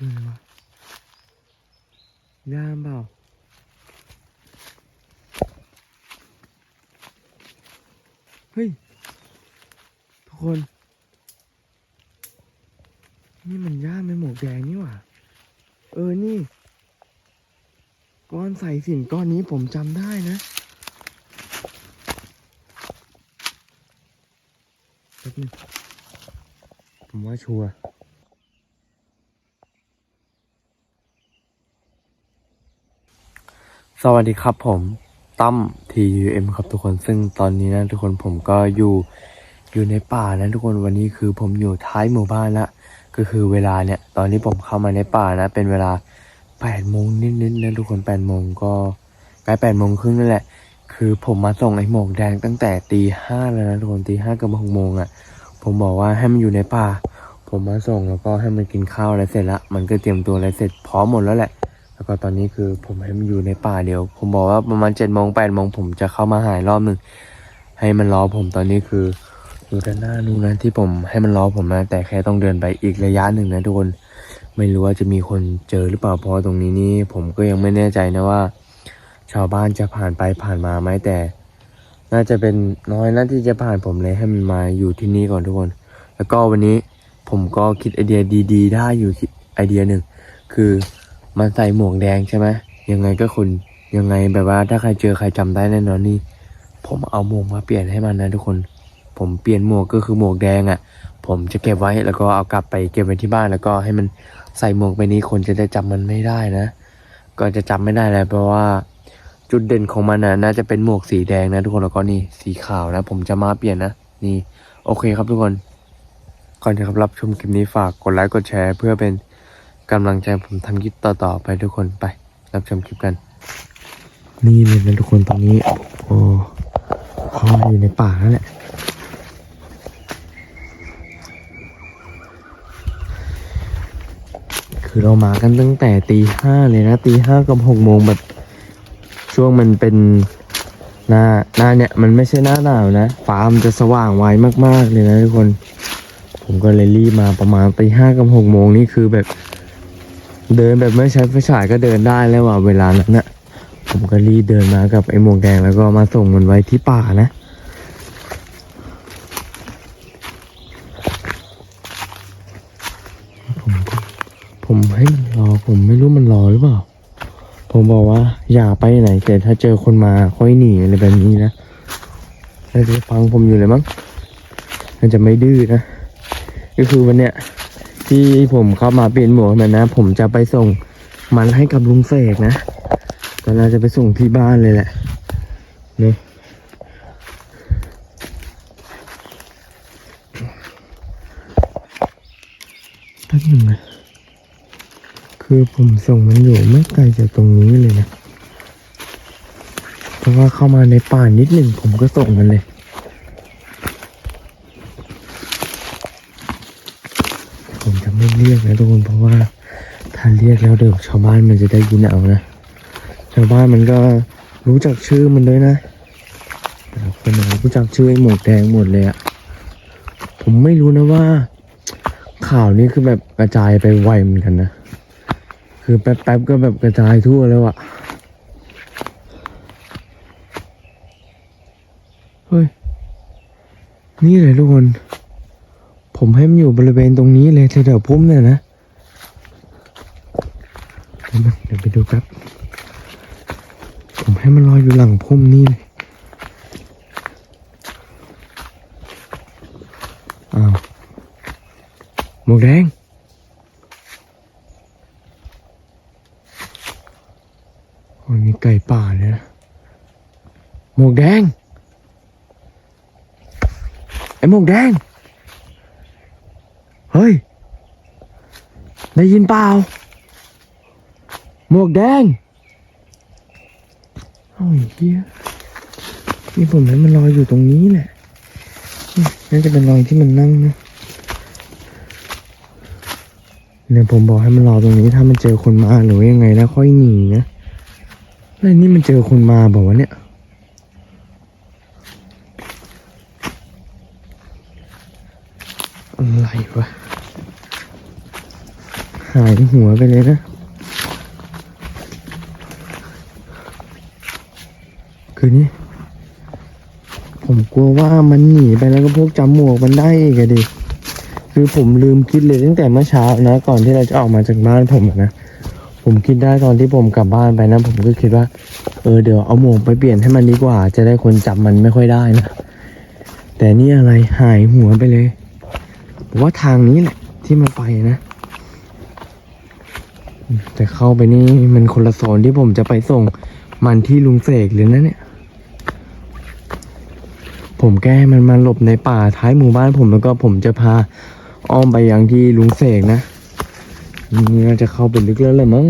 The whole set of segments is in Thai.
คืออะไรวะย่ามเปล่าเฮ้ย ทุกคน นี่มันย่าไม่หมวกแดงนี่หว่า เออ นี่ ก้อนใส่สินก้อนนี้ผมจำได้นะแป๊บนึงผมว่าชัวร์ สวัสดีครับผมตั้ม TUM ครับทุกคนซึ่งตอนนี้นะทุกคนผมก็อยู่อยู่ในป่านะทุกคนวันนี้คือผมอยู่ท้ายหมู่บ้านละก็คือเวลาเนี่ย ตอนนี้ผมเข้ามาในป่านะ เป็นเวลาแปดโมงนิดๆนะทุกคนแปดโมงก็ใกล้แปดโมงครึ่งนั่นแหละ คือผมมาส่งไอ้หมวกแดงตั้งแต่ตีห้าแล้วนะทุกคนตีห้ากับหกโมงอะ่ะ ผมบอกว่าให้มันอยู่ในป่า ผมมาส่งแล้วก็ให้มันกินข้าวอะไรเสร็จละมันก็เตรียมตัวอะไรเสร็จพร้อมหมดแล้วแหละ แล้วก็ตอนนี้คือผมให้มันอยู่ในป่าเดียว ผมบอกว่าประมาณเจ็ดโมงแปดโมงผมจะเข้ามาหายรอบหนึ่งให้มันรอผมตอนนี้คืออยู่ด้านหน้านู้นนะที่ผมให้มันรอผมนะแต่แค่ต้องเดินไปอีกระยะหนึ่งนะทุกคนไม่รู้ว่าจะมีคนเจอหรือเปล่าเพราะตรงนี้นี่ผมก็ยังไม่แน่ใจนะว่า ชาวบ้านจะผ่านไปผ่านมาไหมแต่ น่าจะเป็นน้อยนะที่จะผ่านผมเลยให้มันมาอยู่ที่นี่ก่อนทุกคน แล้วก็วันนี้ผมก็คิดไอเดียดี ๆ ได้อยู่ไอเดียหนึ่ง คือ มันใส่หมวกแดงใช่ไหมยังไงก็คุณยังไงแบบว่าถ้าใครเจอใครจำได้แน่นอนนี่ ผมเอาหมวกมาเปลี่ยนให้มันนะทุกคน ผมเปลี่ยนหมวกก็คือหมวกแดงอะ่ะ ผมจะเก็บไว้แล้วก็เอากลับไปเก็บไว้ที่บ้านแล้วก็ให้มันใส่หมวกไปนี้คนจะได้จำมันไม่ได้นะ ก็จะจำไม่ได้แล้วเพราะว่าจุดเด่นของมันนะน่าจะเป็นหมวกสีแดงนะทุกคนแล้วก็นี่สีขาวนะ ผมจะมาเปลี่ยนนะนี่ โอเคครับทุกคนก่อนที่ครับรับชมคลิปนี้ฝากกดไลค์กดแชร์ เพื่อเป็น กำลังใจผมทำคลิปต่อๆไปทุกคนไป รับชมคลิปกัน นี่เลยนะทุกคนตอนนี้ โอ้เขาอยู่ในป่าแล้วแหละคือเรามากันตั้งแต่ตีห้าเลยนะตีห้ากับหกโมงแบบช่วงมันเป็นหน้าหน้าเนี่ยมันไม่ใช่หน้าหนาวนะฟ้ามันจะสว่างไวมากๆเลยนะทุกคน ผมก็เลยรีบมาประมาณตีห้ากับหกโมงนี่คือแบบ เดินแบบไม่ใช้ไฟฉายก็เดินได้แล้วว่ะเวลานั้นนะผมก็รีเดินมากับไอ้หมวกแดงแล้วก็มาส่งมันไว้ที่ป่านะผมผมให้มันรอผมไม่รู้มันรอหรือเปล่า ผมบอกว่า อย่าไปไหนแต่ถ้าเจอคนมาค่อยหนีอะไรแบบนี้นะน่าจะฟังผมอยู่เลยมั้งน่าจะไม่ดื้อนะก็คือวันเนี้ย ที่ผมเข้ามาเปลี่ยนหมวกให้มันนะ ผมจะไปส่งมันให้กับลุงเสกนะก็น่าจะไปส่งที่บ้านเลยแหละเนี่ยแป๊บหนึ่งนะคือผมส่งมันอยู่ไม่ไกลจากตรงนี้เลยนะ เพราะว่าเข้ามาในป่านิดหนึ่งผมก็ส่งมันเลย ผมจะไม่เรียกนะทุกคนเพราะว่าถ้าเรียกแล้วเดี๋ยวชาวบ้านมันจะได้ยินเอานะ ชาวบ้านมันก็รู้จักชื่อมันด้วยนะแต่ละคนนรู้จักชื่อไอ้หมวกแดงหมดเลยอะผมไม่รู้นะว่า ข่าวนี้คือแบบกระจายไปไวเหมือนกันนะ คือแป๊บๆก็แบบกระจายทั่วแล้วอะเฮ้ย นี่เลยทุกคน ผมให้มันอยู่บริเวณตรงนี้เลยแถวๆพุ่มเนี่ยนะ เดี๋ยวไปดูแป๊บผมให้มันรอยอยู่หลังพุ่มนี่เลยอ้าวหมวกแดงโอ้ยมีไก่ป่าเลยนะหมวกแดง ไอ้หมวกแดง เฮ้ย ได้ยินเปล่า หมวกแดงโอ้ยเฮียนี่ผมให้มันลอยอยู่ตรงนี้แหละนี่าจะเป็นรอยที่มันนั่งนะเนี่ยผมบอกให้มันรอตรงนี้ถ้ามันเจอคนมาหรือยังไงนะค่อยหนีนะแล้วนี่มันเจอคนมาบอกว่าเนี่ยอะไรวะ หายหัวไปเลยนะ คือนี่ผมกลัวว่ามันหนีไปแล้วก็พวกจำหมวกมันได้อีกอะดิ คือผมลืมคิดเลยตั้งแต่เมื่อเช้านะ ก่อนที่เราจะออกมาจากบ้านผมนะ ผมคิดได้ตอนที่ผมกลับบ้านไปนะ ผมก็คิดว่า เออเดี๋ยวเอาหมวกไปเปลี่ยนให้มันดีกว่า จะได้คนจับมันไม่ค่อยได้นะ แต่นี่อะไรหายหัวไปเลยว่าทางนี้แหละที่มันไปนะ แต่เข้าไปนี่มันคนละโซนที่ผมจะไปส่งมันที่ลุงเสกเลยนะเนี่ย ผมแก้มันมาหลบในป่าท้ายหมู่บ้านผมแล้วก็ผมจะพาอ้อมไปยังที่ลุงเสกนะนี่น่าจะเข้าไปลึกแล้วแหละมั้ง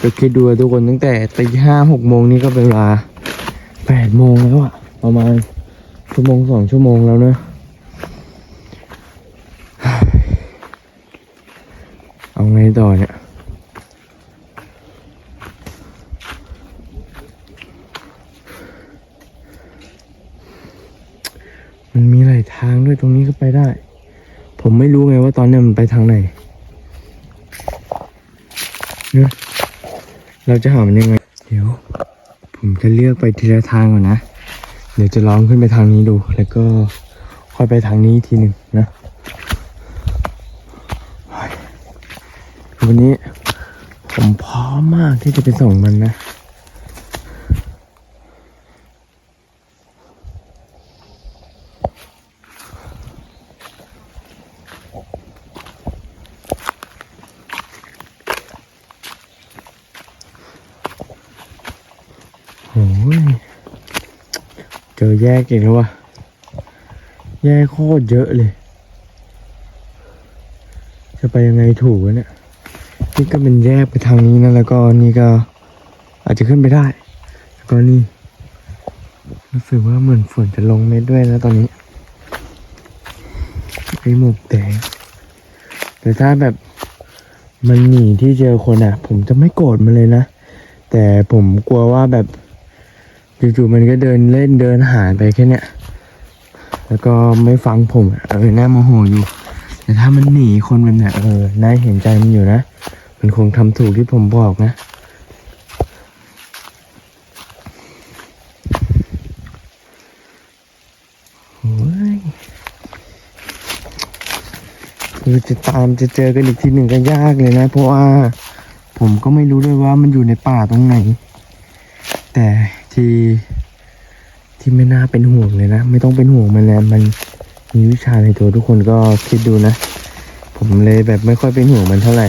ก็คิดดูทุกคนตั้งแต่ตีห้าหกโมงนี่ก็เป็นเวลาแปดโมงแล้วอะประมาณชั่วโมงสองชั่วโมงแล้วเนะเอาไงต่อเนี่ย มันมีหลายทางด้วยตรงนี้ก็ไปได้ ผม ไม่รู้ไงว่าตอนนี้มันไปทางไหนเนี่ยเราจะหามันยังไง เดี๋ยว ผมจะเลือกไปทีละทางก่อนนะ เดี๋ยวจะลองขึ้นไปทางนี้ดู แล้วก็ค่อยไปทางนี้ทีหนึ่งนะวันนี้ผมพร้อมมากที่จะไปส่งมันนะ โอ้ยเจ อแยกอีกแล้ววะแยกโคตรเยอะเลย จะไปยังไงถูกวะเนี่ยนี่ก็เป็นแยกไปทางนี้นะแล้วก็นี่ก็อาจจะขึ้นไปได้ แล้วก็นี่รู้สึกว่าเหมือนฝนจะลงเม็ดด้วยนะตอนนี้ไอหมวกแดงแต่ถ้าแบบมันหนีที่เจอคนอะ ผมจะไม่โกรธมันเลยนะ แต่ผมกลัวว่าแบบ จู่ๆมันก็เดินเล่นเดินหายไปแค่เนี้ยแล้วก็ไม่ฟังผมเออน่าโมโหอยู่ แต่ถ้ามันหนีคนมันเนี่ยเออน่าเห็นใจมันอยู่นะ มันคงทำถูกที่ผมบอกนะโอ้ยคือจะตามจะเจอกันอีกทีหนึ่งก็ยากเลยนะ เพราะว่าผมก็ไม่รู้ด้วยว่ามันอยู่ในป่าตรงไหน แต่ ที่ที่ไม่น่าเป็นห่วงเลยนะ ไม่ต้องเป็นห่วงมันแล้วมันมีวิชาในตัวทุกคนก็คิดดูนะ ผมเลยแบบไม่ค่อยเป็นห่วงมันเท่าไหร่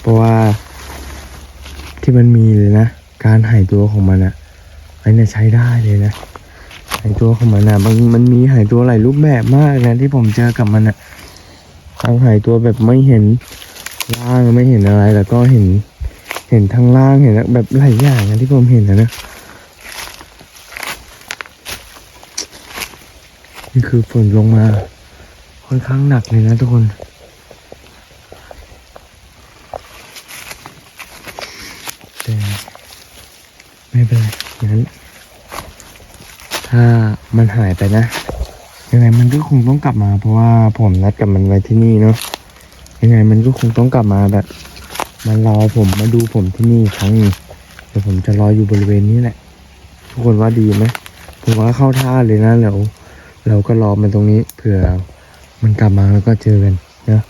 เพราะว่าที่มันมีเลยนะ การหายตัวของมันอะไอ้เนี่ยใช้ได้เลยนะหายตัวของมันอะบางมันมีหายตัวหลายรูปแบบมากนะที่ผมเจอกับมันอะทั้งหายตัวแบบไม่เห็นล่างไม่เห็นอะไรแต่ก็เห็นเห็นทางล่างเห็นแบบหลายอย่างนะที่ผมเห็นนะนะ นี่คือฝนลงมาค่อนข้างหนักเลยนะทุกคน แต่ไม่เป็นไรงั้น ถ้ามันหายไปนะ ยังไงมันก็คงต้องกลับมา เพราะว่าผมนัดกับมันไว้ที่นี่เนาะ ยังไงมันก็คงต้องกลับมาแบบมารอผมมาดูผมที่นี่ครั้งนึงเดี๋ยวผมจะรออยู่บริเวณนี้แหละ ทุกคนว่าดีไหมผมว่าเข้าท่าเลยนะแล้ว เราก็รอมันตรงนี้เผื่อมันกลับมาแล้วก็เจอกันนะ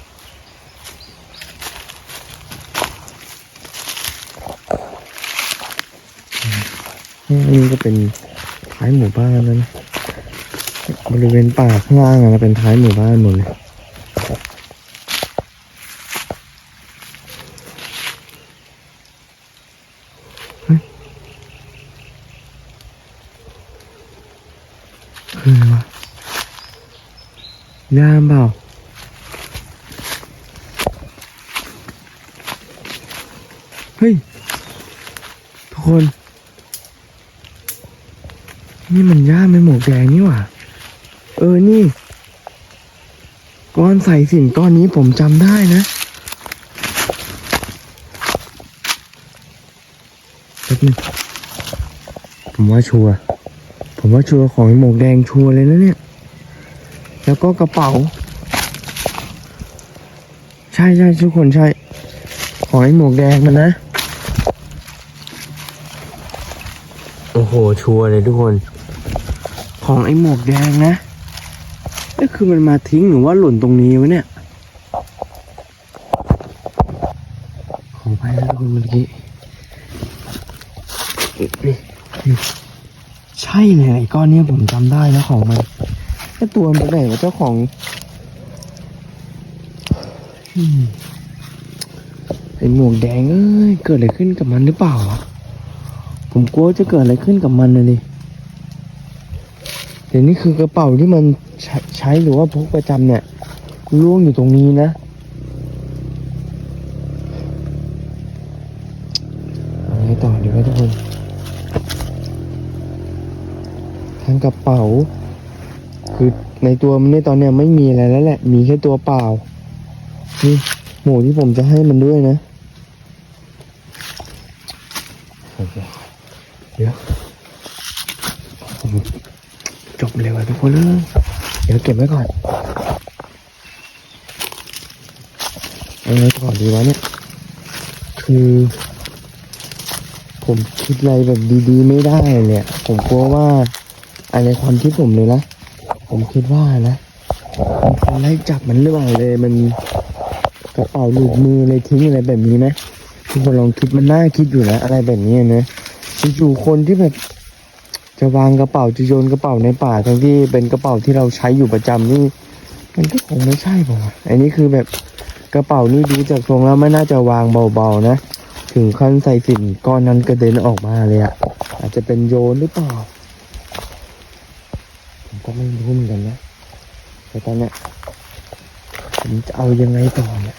นี่ก็เป็นท้ายหมู่บ้านแล้วนะบริเวณป่าข้างล่างนะเป็นท้ายหมู่บ้านหมดเลย คืออะไรวะ ย่ามเปล่าเฮ้ย ทุกคน นี่มันย่าไม่หมวกแดงนี่หว่า เออ นี่ ก้อนใส่สินก้อนนี้ผมจำได้นะแป๊บนึงผมว่าชัวร์ผมว่าชัวร์ของหมวกแดงชัวร์เลยนะเนี่ย แล้วก็กระเป๋าใใช่ใช่ทุกคนใช่ ขอให้หมวกแดงมันนะ โอ้โห ชัวร์เลยทุกคน ของไอ้หมวกแดงนะนี่คือมันมาทิ้งหรือว่าหล่นตรงนี้วะเนี่ย ขอไปนะทุกคนเมื่อกี้นี่นี่ใช่เลยไอ้ก้อนเนี้ยผมจำได้นะของมัน ไอ้ตัวมันไปไหนวะเจ้าของอืมไอ้หมวกแดงเอ้ยเกิดอะไรขึ้นกับมันหรือเปล่าวะผมกลัวจะเกิดอะไรขึ้นกับมันนะดิเดี๋ยวนี้คือกระเป๋าที่มันใช้ใช้หรือว่าพกประจำเนี่ยล่วงอยู่ตรงนี้นะเอาไงต่อดีวะทุกคนทั้งกระเป๋า คือในตัวมันในยตอนเนี้ยไม่มีอะไรแล้วแหละ มีแค่ตัวเปล่า นี่หมูที่ผมจะให้มันด้วยนะเดี๋ยวจบเลยวะทุกคนเลยเดี๋ยวเก็บไว้ก่อนเอาไงต่อดีวะเนี่ย คือ ผมคิดอะไรแบบดีๆไม่ได้เลยอะผมกลัวว่าอะไรความคิดผมเลยนะ ผมคิดว่านะมันคนไล่จับมันหรือเปล่าเลยมันกระเป๋าหลุดมือเลยทิ้งอะไรแบบนี้นะทุกคนลองคิดมันน่าคิดอยู่นะอะไรแบบนี้นะอยู่ๆคนที่แบบจะวางกระเป๋าจะโยนกระเป๋าในป่าทั้งที่เป็นกระเป๋าที่เราใช้อยู่ประจำนี่มันก็คงไม่ใช่ป่ะอันนี้คือแบบกระเป๋านี่ดูจากทรงแล้วไม่น่าจะวางเบาๆนะ ถึงขั้นใส่ฝิ่นก้อนนั้นกระเด็นออกมาเลยอะอาจจะเป็นโยนหรือเปล่า ผมก็ไม่รู้เหมือนกันนะแต่ตอนเนี้ยผมจะเอายังไงต่อเนี่ย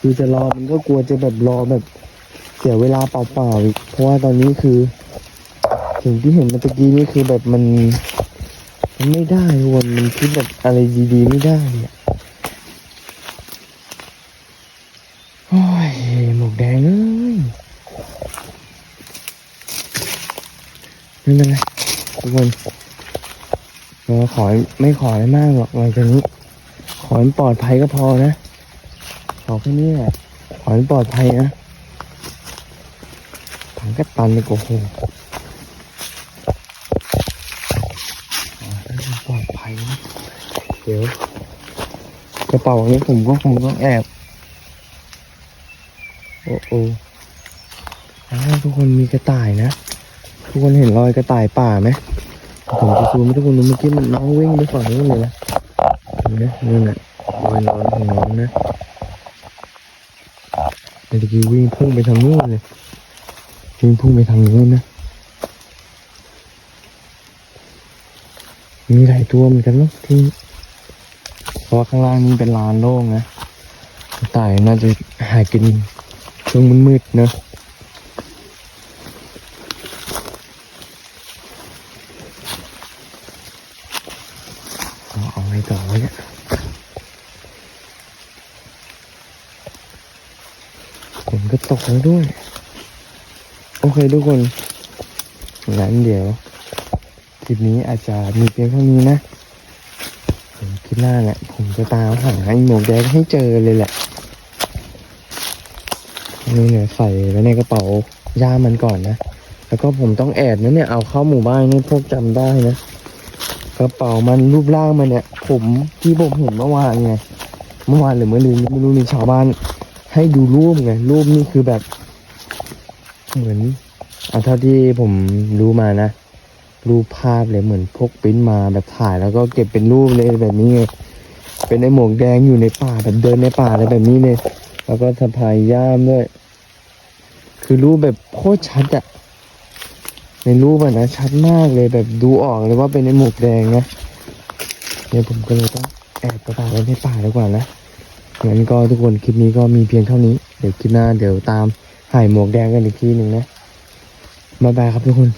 คือจะรอมันก็กลัวจะแบบรอแบบเสียเวลาเปล่าๆอีกเพราะว่าตอนนี้คือสิ่งที่เห็นเมื่อกี้นี่คือแบบมันมันไม่ได้วนมันคิดแบบอะไรดีๆไม่ได้เนี่ยโอ้ยหมวกแดงเอ้ยไม่เป็นไรทุกคน ขอไม่ขออะไรมากหรอกหลังจากนี้ ขอปลอดภัยก็พอนะ ขอแค่นี้แหละขอปลอดภัยนะถังกระตันเลยโอ้โหปลอดภัยนะเดี๋ยวกระเป๋านี้ผมก็คงต้องแอบ โอ้โอ้ทุกคนมีกระต่ายนะ ทุกคนเห็นรอยกระต่ายป่าไหม ผมจะซูมให้ทุกคนดูเมื่อกี้มันน้องวิ่งไปฝั่งนู้นเลยนะนไหมนู่นน่ะรอยนอนของน้องนะเมื่อกี้วิ่งพุ่งไปทางนู้นเลยวิ่งพุ่งไปทางนู้นนะมีหลายตัวเหมือนกันเนาะที่เพราะข้างล่างนี้เป็นลานโล่งนะกระต่ายน่าจะหากินช่วงมืดๆเนอะเอาเอาไงต่อวะเนี่ยผมก็ ตกแล้วด้วย โอเคทุกคนงั้นเดี๋ยวคลิปนี้อาจจะมีเพียงเท่านี้นะผมคิดหน้าแหละผมจะตามหาไอ้หมวกแดงให้เจอเลยแหละนี่เนี่ยใส่ไว้ในกระเป๋าย่ามันก่อนนะ แล้วก็ผมต้องแอบนะเนี่ยเอาเข้าหมู่บ้านนี่พวกจำได้นะ กระเป๋ามันรูปร่างมันเนี่ย ผมที่ผมเห็นเมื่อวานไง เมื่อวานหรือเมื่อลืนไม่รู้มีชาวบ้าน ให้ดูรูปไงรูปนี่คือแบบ เหมือนเอาเท่าที่ผมรู้มานะ รูปภาพเลยเหมือนพกปิ้นมาแบบถ่ายแล้วก็เก็บเป็นรูปเลยแบบนี้ไงเป็นไอหมวกแดงอยู่ในป่าแบบเดินในป่าอะไรแบบนี้เลยแล้วก็สะพายย่ามด้วย คือรูปแบบโคตรชัดอะในรูปอะนะชัดมากเลยแบบดูออกเลยว่าเป็นไอหมวกแดงนะเนี่ยผมก็เลยต้องแอบกระเป๋าไว้ในป่าดีกว่านะ งั้นก็ทุกคนคลิปนี้ก็มีเพียงเท่านี้ เดี๋ยวคลิปหน้าเดี๋ยวตามหายหมวกแดงกันอีกทีหนึ่งนะบ๊ายบายครับทุกคน